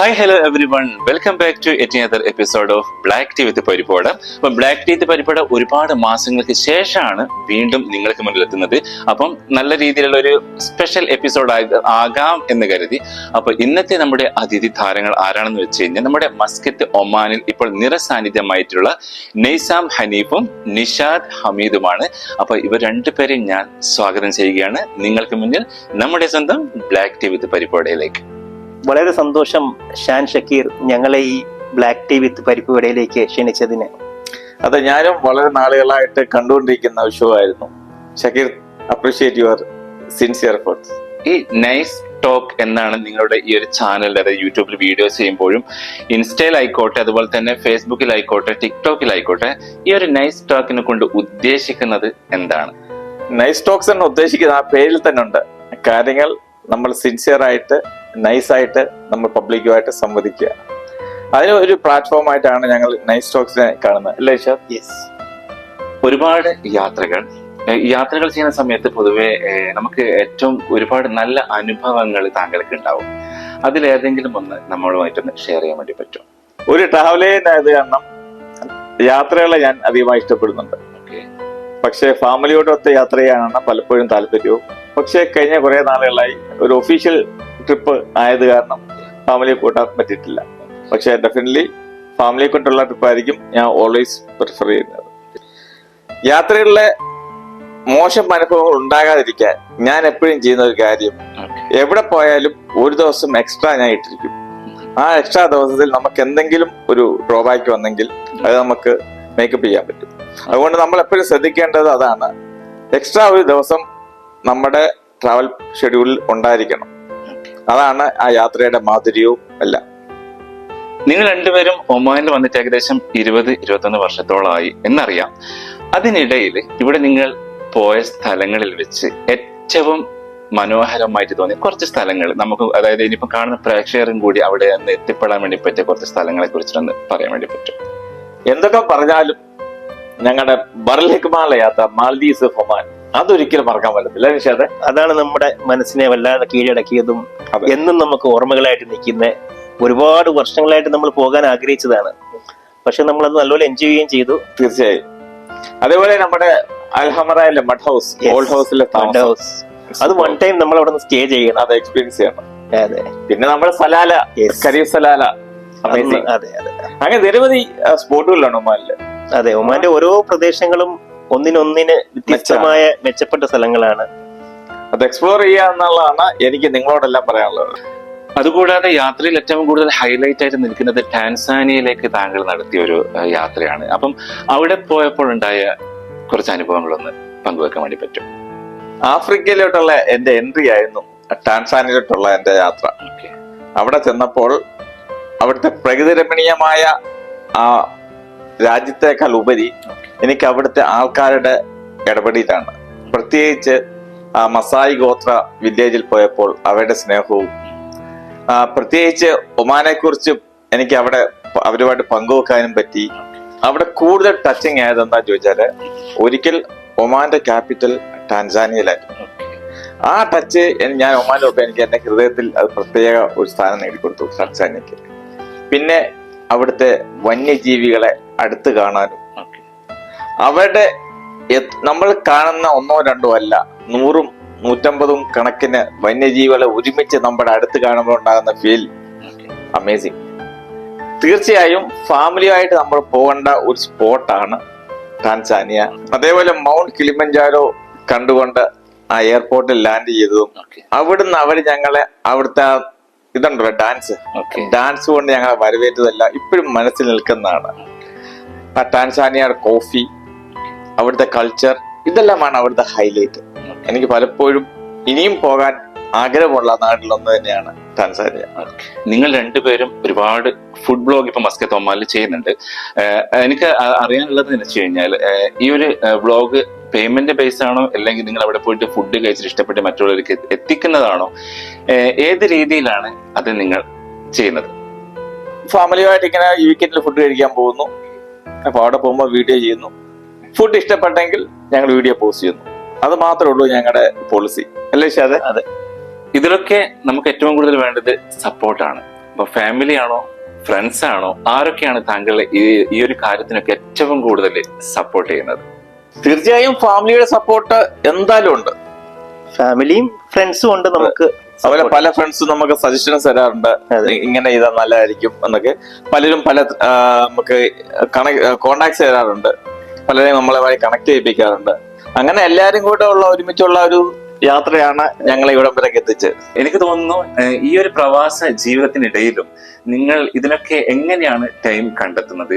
Hi hello everyone welcome back to another episode of black tea with പരിപാട appam black tea with പരിപാട ഒരുപാട് മാസങ്ങൾക്ക് ശേഷമാണ് വീണ്ടും നിങ്ങൾക്ക് മുന്നിൽ എത്തുന്നത് അപ്പം നല്ല രീതിയിലുള്ള ഒരു സ്പെഷ്യൽ എപ്പിസോഡ് ആകാം എന്ന് കരുതി. അപ്പൊ ഇന്നത്തെ നമ്മുടെ അതിഥി താരങ്ങൾ ആരാണെന്ന് വെച്ച് കഴിഞ്ഞാൽ നമ്മുടെ മസ്കറ്റ് ഒമാനിൽ ഇപ്പോൾ നിറസാന്നിധ്യമായിട്ടുള്ള നെയ്സാം ഹനീഫും നിഷാദ് ഹമീദുമാണ്. അപ്പൊ ഇവർ രണ്ടുപേരെയും ഞാൻ സ്വാഗതം ചെയ്യുകയാണ്. നിങ്ങൾക്ക് മുന്നിൽ നമ്മുടെ സ്വന്തം ബ്ലാക്ക് ടീ വിത്ത് പരിപാടിയിലേക്ക് വളരെ സന്തോഷം ഷാൻ ഷക്കീർ ഞങ്ങളെ ഈ ബ്ലാക്ക് ടി വിത്ത് പരിപ്പ് വിടയിലേക്ക് ക്ഷണിച്ചതിന്. അത് ഞാനും വളരെ നാളുകളായിട്ട് കണ്ടുകൊണ്ടിരിക്കുന്ന ഒരു ഷോ ആയിരുന്നു. Shakir appreciate your sincere efforts ഈ നൈസ് ടോക്ക് എന്നാണ് നിങ്ങളുടെ ഈ ഒരു ചാനൽ അതായത് യൂട്യൂബിൽ വീഡിയോസ് ചെയ്യുമ്പോഴും ഇൻസ്റ്റയിലായിക്കോട്ടെ അതുപോലെ തന്നെ ഫേസ്ബുക്കിലായിക്കോട്ടെ ടിക്ടോക്കിലായിക്കോട്ടെ ഈ ഒരു നൈസ് ടോക്കിനെ കൊണ്ട് ഉദ്ദേശിക്കുന്നത് എന്താണ്? നൈസ് ടോക്സ് എന്ന് ഉദ്ദേശിക്കുന്നത് ആ പേരിൽ തന്നെ ഉണ്ട്. കാര്യങ്ങൾ നമ്മൾ സിൻസിയർ ആയിട്ട് നൈസായിട്ട് നമ്മൾ പബ്ലിക്കുമായിട്ട് സംവദിക്കുക. അതിന് ഒരു പ്ലാറ്റ്ഫോം ആയിട്ടാണ് ഞങ്ങൾ നൈസ് ടോക്സിനെ കാണുന്നത്. അല്ലേ ഷാ യെസ് ഒരുപാട് യാത്രകൾ. യാത്രകൾ ചെയ്യുന്ന സമയത്ത് പൊതുവെ നമുക്ക് ഏറ്റവും ഒരുപാട് നല്ല അനുഭവങ്ങൾ താങ്കൾക്ക് ഉണ്ടാവും അതിലേതെങ്കിലും ഒന്ന് നമ്മളുമായിട്ടൊന്ന് ഷെയർ ചെയ്യാൻ വേണ്ടി പറ്റും ഒരു ട്രാവലേനായത് കാരണം യാത്രകളെ ഞാൻ അധികമായി ഇഷ്ടപ്പെടുന്നുണ്ട്. പക്ഷേ ഫാമിലിയോടൊത്ത് യാത്ര ചെയ്യാനാണ് പലപ്പോഴും താല്പര്യവും. പക്ഷേ കഴിഞ്ഞ കുറെ നാളുകളായി ഒരു ഒഫീഷ്യൽ ട്രിപ്പ് ആയത് കാരണം ഫാമിലിയെ കൂട്ടാൻ പറ്റിയിട്ടില്ല. പക്ഷേ ഡെഫിനറ്റ്ലി ഫാമിലിയെ കൊണ്ടുള്ള ട്രിപ്പായിരിക്കും ഞാൻ ഓൾവേസ് പ്രിഫർ ചെയ്യുന്നത്. യാത്രകളിലെ മോശം അനുഭവങ്ങൾ ഉണ്ടാകാതിരിക്കാൻ ഞാൻ എപ്പോഴും ചെയ്യുന്ന ഒരു കാര്യം എവിടെ പോയാലും ഒരു ദിവസം എക്സ്ട്രാ ഞാൻ ഇട്ടിരിക്കും. ആ എക്സ്ട്രാ ദിവസത്തിൽ നമുക്ക് എന്തെങ്കിലും ഒരു ഡ്രോബാക്ക് വന്നെങ്കിൽ അത് നമുക്ക് മേക്കപ്പ് ചെയ്യാൻ പറ്റും. അതുകൊണ്ട് നമ്മൾ എപ്പോഴും ശ്രദ്ധിക്കേണ്ടത് അതാണ്. എക്സ്ട്രാ ഒരു ദിവസം നമ്മുടെ ട്രാവൽ ഷെഡ്യൂളിൽ ഉണ്ടായിരിക്കണം. അതാണ് ആ യാത്രയുടെ മാധുര്യവും അല്ല. നിങ്ങൾ രണ്ടുപേരും ഒമാനിൽ വന്നിട്ട് ഏകദേശം ഇരുപത് ഇരുപത്തൊന്ന് വർഷത്തോളമായി എന്നറിയാം. അതിനിടയിൽ ഇവിടെ നിങ്ങൾ പോയ സ്ഥലങ്ങളിൽ വെച്ച് ഏറ്റവും മനോഹരമായിട്ട് തോന്നിയ കുറച്ച് സ്ഥലങ്ങൾ. നമുക്ക് അതായത് ഇനിയിപ്പോ കാണുന്ന പ്രേക്ഷകരും കൂടി അവിടെ നിന്ന് എത്തിപ്പെടാൻ വേണ്ടി പറ്റിയ കുറച്ച് സ്ഥലങ്ങളെ കുറിച്ചിട്ടൊന്ന് പറയാൻ വേണ്ടി പറ്റും. എന്തൊക്കെ പറഞ്ഞാലും ഞങ്ങളുടെ ബർലിക്മാല യാത്ര മാൽദീസ് ഒമാൻ. അതൊരിക്കലും മറക്കാൻ പറ്റത്തില്ല നിഷാദ്? അതാണ് നമ്മുടെ മനസ്സിനെ വല്ലാതെ കീഴടക്കിയതും എന്നും നമുക്ക് ഓർമ്മകളായിട്ട് നിൽക്കുന്ന ഒരുപാട് വർഷങ്ങളായിട്ട് നമ്മൾ പോകാൻ ആഗ്രഹിച്ചതാണ്. പക്ഷെ നമ്മൾ അത് നല്ലപോലെ എൻജോയ് ചെയ്യുകയും ചെയ്തു. തീർച്ചയായും. അതേപോലെ നമ്മുടെ അൽഹമറയിലെ മഡ് ഹൗസ് ഓൾഡ് ഹൗസിലെ Fun ഹൗസ് അത് വൺ ടൈം നമ്മൾ അവിടെ നിന്ന് സ്റ്റേ ചെയ്യണം. അത് എക്സ്പീരിയൻസ് ചെയ്യണം. അതെ. പിന്നെ നമ്മുടെ സലാല. കരീഫ് സലാല. അതെ അതെ. അങ്ങനെ നിരവധി സ്പോട്ടുകളിലാണ് ഒമാനിൽ. അതെ ഒമാന്റെ ഓരോ പ്രദേശങ്ങളും ഒന്നിനൊന്നിന് വ്യത്യസ്തമായ മെച്ചപ്പെട്ട സ്ഥലങ്ങളാണ്. അത് എക്സ്പ്ലോർ ചെയ്യുക എന്നുള്ളതാണ് എനിക്ക് നിങ്ങളോടെല്ലാം പറയാനുള്ളത്. അതുകൂടാതെ യാത്രയിൽ ഏറ്റവും കൂടുതൽ ഹൈലൈറ്റ് ആയിട്ട് നിൽക്കുന്നത് ടാൻസാനിയയിലേക്ക് താങ്കൾ നടത്തിയ ഒരു യാത്രയാണ്. അപ്പം അവിടെ പോയപ്പോഴുണ്ടായ കുറച്ച് അനുഭവങ്ങളൊന്ന് പങ്കുവെക്കാൻ വേണ്ടി പറ്റും. ആഫ്രിക്കയിലോട്ടുള്ള എന്റെ എൻട്രി ആയിരുന്നു ടാൻസാനിയിലോട്ടുള്ള എന്റെ യാത്ര. ഓക്കെ. അവിടെ ചെന്നപ്പോൾ അവിടുത്തെ പ്രകൃതി രമണീയമായ ആ രാജ്യത്തേക്കാൾ ഉപരി എനിക്ക് അവിടുത്തെ ആൾക്കാരുടെ ഇടപെടലാണ്. പ്രത്യേകിച്ച് ആ മസായി ഗോത്ര വില്ലേജിൽ പോയപ്പോൾ അവരുടെ സ്നേഹവും പ്രത്യേകിച്ച് ഒമാനെ കുറിച്ച് എനിക്ക് അവിടെ അവരുമായിട്ട് പങ്കുവെക്കാനും പറ്റി. അവിടെ കൂടുതൽ ടച്ചിങ് ആയത് എന്താ ചോദിച്ചാൽ ഒരിക്കൽ ഒമാന്റെ ക്യാപിറ്റൽ ടാൻസാനിയയിലായിരുന്നു ആ ടച്ച് ഞാൻ ഒമാനിലൊക്കെ എനിക്ക് എന്റെ ഹൃദയത്തിൽ അത് പ്രത്യേക ഒരു സ്ഥാനം നേടിക്കൊടുത്തു ടാൻസാനിയക്ക് പിന്നെ അവിടുത്തെ വന്യജീവികളെ അടുത്ത് കാണാനും. അവരുടെ നമ്മൾ കാണുന്ന ഒന്നോ രണ്ടോ അല്ല നൂറും നൂറ്റമ്പതും കണക്കിന് വന്യജീവികളെ ഒരുമിച്ച് നമ്മുടെ അടുത്ത് കാണുമ്പോൾ ഉണ്ടാകുന്ന ഫീൽ അമേസിങ് തീർച്ചയായും ഫാമിലിയായിട്ട് നമ്മൾ പോകേണ്ട ഒരു സ്പോട്ടാണ് ടാൻസാനിയ. അതേപോലെ മൗണ്ട് കിളിമഞ്ചാരോ കണ്ടുകൊണ്ട് ആ എയർപോർട്ടിൽ ലാൻഡ് ചെയ്തതും അവിടുന്ന് അവർ ഞങ്ങളെ അവിടുത്തെ ആ ഇതുണ്ടല്ലോ ഡാൻസ് ഡാൻസ് കൊണ്ട് ഞങ്ങളെ വരവേറ്റതല്ല ഇപ്പോഴും മനസ്സിൽ നിൽക്കുന്നതാണ്. ആ ടാൻസാനിയയുടെ കോഫി അവിടുത്തെ കൾച്ചർ ഇതെല്ലാമാണ് അവിടുത്തെ ഹൈലൈറ്റ് എനിക്ക് പലപ്പോഴും ഇനിയും പോകാൻ ആഗ്രഹമുള്ള നാട്ടിലൊന്ന് തന്നെയാണ് ടാൻസാനിയ. നിങ്ങൾ രണ്ടുപേരും ഒരുപാട് ഫുഡ് ബ്ലോഗ് ഇപ്പൊ മസ്കത്ത് ഒമാനിൽ ചെയ്യുന്നുണ്ട് എനിക്ക് അറിയാനുള്ളത് എന്ന് വെച്ച് കഴിഞ്ഞാൽ ഈ ഒരു ബ്ലോഗ് പേയ്മെന്റ് ബേസ് ആണോ അല്ലെങ്കിൽ നിങ്ങൾ അവിടെ പോയിട്ട് ഫുഡ് കഴിച്ചിട്ട് ഇഷ്ടപ്പെട്ട് മറ്റുള്ളവർക്ക് എത്തിക്കുന്നതാണോ? ഏത് രീതിയിലാണ് അത് നിങ്ങൾ ചെയ്യുന്നത്? ഫാമിലിയുമായിട്ട് ഇങ്ങനെ ഈ വീക്കെൻഡിൽ ഫുഡ് കഴിക്കാൻ പോകുന്നു. അപ്പൊ അവിടെ പോകുമ്പോൾ വീഡിയോ ചെയ്യുന്നു. ഫുഡ് ഇഷ്ടപ്പെട്ടെങ്കിൽ ഞങ്ങൾ വീഡിയോ പോസ്റ്റ് ചെയ്യുന്നു. അത് മാത്രമേ ഉള്ളൂ ഞങ്ങളുടെ പോളിസി അല്ലേ അതെ അതെ. ഇതിലൊക്കെ നമുക്ക് ഏറ്റവും കൂടുതൽ വേണ്ടത് സപ്പോർട്ടാണ്. അപ്പൊ ഫാമിലി ആണോ ഫ്രണ്ട്സ് ആണോ ആരൊക്കെയാണ് താങ്കളെ ഈ ഈ ഒരു കാര്യത്തിനൊക്കെ ഏറ്റവും കൂടുതൽ സപ്പോർട്ട് ചെയ്യുന്നത്? തീർച്ചയായും ഫാമിലിയുടെ സപ്പോർട്ട് എന്തായാലും ഉണ്ട്. ഫാമിലിയും ഫ്രണ്ട്സും ഉണ്ട് നമുക്ക് അതുപോലെ പല ഫ്രണ്ട്സും നമുക്ക് സജഷൻസ് തരാറുണ്ട്. ഇങ്ങനെ ചെയ്താൽ നല്ലതായിരിക്കും എന്നൊക്കെ. പലരും പല നമുക്ക് കോണ്ടാക്ട്സ് തരാറുണ്ട്. പലരെയും നമ്മളെ കണക്ട് ചെയ്യിപ്പിക്കാറുണ്ട്. അങ്ങനെ എല്ലാരും കൂടെ ഉള്ള ഒരുമിച്ചുള്ള ഒരു യാത്രയാണ് ഞങ്ങളെ ഇവിടം വരെ എത്തിച്ചത്. എനിക്ക് തോന്നുന്നു ഈ ഒരു പ്രവാസ ജീവിതത്തിനിടയിലും നിങ്ങൾ ഇതിനൊക്കെ എങ്ങനെയാണ് ടൈം കണ്ടെത്തുന്നത്?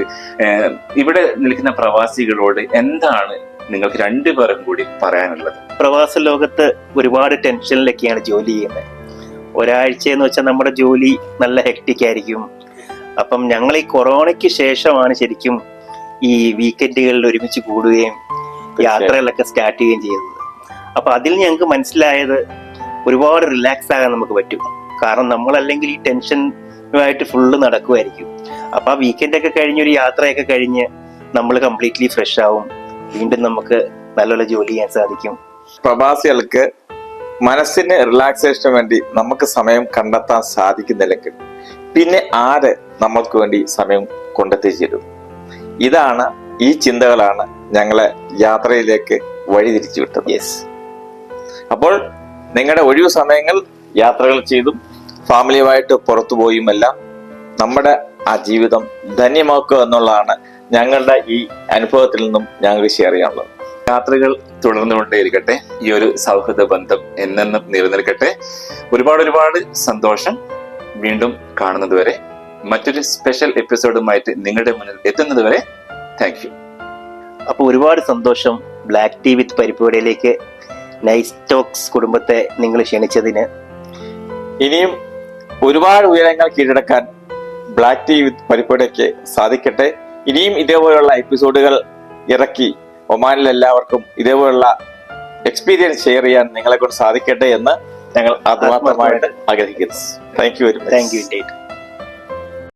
ഇവിടെ നിൽക്കുന്ന പ്രവാസികളോട് എന്താണ് നിങ്ങൾക്ക് രണ്ടുപേരും കൂടി പറയാനുള്ളത്? പ്രവാസ ലോകത്ത് ഒരുപാട് ടെൻഷനിലൊക്കെയാണ് ജോലി ചെയ്യുന്നത്. ഒരാഴ്ച എന്ന് വെച്ചാൽ നമ്മുടെ ജോലി നല്ല ഹെക്ടിക് ആയിരിക്കും. അപ്പം ഞങ്ങൾ ഈ കൊറോണയ്ക്ക് ശേഷമാണ് ശരിക്കും ഈ വീക്കെൻഡുകളിൽ ഒരുമിച്ച് കൂടുകയും യാത്രകളൊക്കെ സ്റ്റാർട്ട് ചെയ്യുകയും ചെയ്തത്. അപ്പൊ അതിൽ ഞങ്ങൾക്ക് മനസ്സിലായത് ഒരുപാട് റിലാക്സ് ആകാൻ നമുക്ക് പറ്റും. കാരണം നമ്മൾ നമ്മളല്ലെങ്കിൽ ഈ ടെൻഷനുമായിട്ട് ഫുള്ള് നടക്കുമായിരിക്കും അപ്പൊ ആ വീക്കെൻഡ് ഒക്കെ കഴിഞ്ഞ് ഒരു യാത്രയൊക്കെ കഴിഞ്ഞ് നമ്മൾ കംപ്ലീറ്റ്ലി ഫ്രഷ് ആവും. വീണ്ടും നമുക്ക് നല്ലപോലെ ജോലി ചെയ്യാൻ സാധിക്കും. പ്രവാസികൾക്ക് മനസ്സിന് റിലാക്സേഷന് വേണ്ടി നമുക്ക് സമയം കണ്ടെത്താൻ സാധിക്കുന്നില്ലെങ്കിൽ പിന്നെ ആര് നമ്മൾക്ക് വേണ്ടി സമയം കൊണ്ടെത്തിച്ചിരും? ഇതാണ് ഈ ചിന്തകളാണ് ഞങ്ങളെ യാത്രയിലേക്ക് വഴിതിരിച്ചു വിട്ടത്. യെസ് അപ്പോൾ നിങ്ങളുടെ ഒഴിവു സമയങ്ങൾ യാത്രകൾ ചെയ്തും ഫാമിലിയുമായിട്ട് പുറത്തു പോയും എല്ലാം നമ്മുടെ ആ ജീവിതം ധന്യമാക്കുക എന്നുള്ളതാണ് ഞങ്ങളുടെ ഈ അനുഭവത്തിൽ നിന്നും ഞങ്ങൾക്ക് ഷെയർ ചെയ്യാനുള്ളത്. യാത്രകൾ തുടർന്നുകൊണ്ടേയിരിക്കട്ടെ. ഈ ഒരു സൗഹൃദ ബന്ധം എന്നെന്നും നിലനിൽക്കട്ടെ. ഒരുപാട് ഒരുപാട് സന്തോഷം വീണ്ടും കാണുന്നതുവരെ മറ്റൊരു സ്പെഷ്യൽ എപ്പിസോഡുമായിട്ട് നിങ്ങളുടെ മുന്നിൽ എത്തുന്നതുവരെ താങ്ക് യു അപ്പൊ ഒരുപാട് സന്തോഷം. ബ്ലാക്ക് ടീ വിത്ത് പരിപാടിയിലേക്ക് നൈസ് ടോക്സ് കുടുംബത്തെ നിങ്ങൾ ക്ഷണിച്ചതിന്. ഇനിയും ഒരുപാട് ഉയരങ്ങൾ കീഴടക്കാൻ ബ്ലാക്ക് ടീ വിത്ത് പരിപാടിക്ക് സാധിക്കട്ടെ. ഇനിയും ഇതേപോലെയുള്ള എപ്പിസോഡുകൾ ഇറക്കി ഒമാനിൽ എല്ലാവർക്കും ഇതേപോലുള്ള എക്സ്പീരിയൻസ് ഷെയർ ചെയ്യാൻ നിങ്ങളെ കൊണ്ട് സാധിക്കട്ടെ എന്ന് ഞങ്ങൾ ആത്മാർത്ഥമായിട്ട് ആഗ്രഹിക്കുന്നു. Thank you very much thank you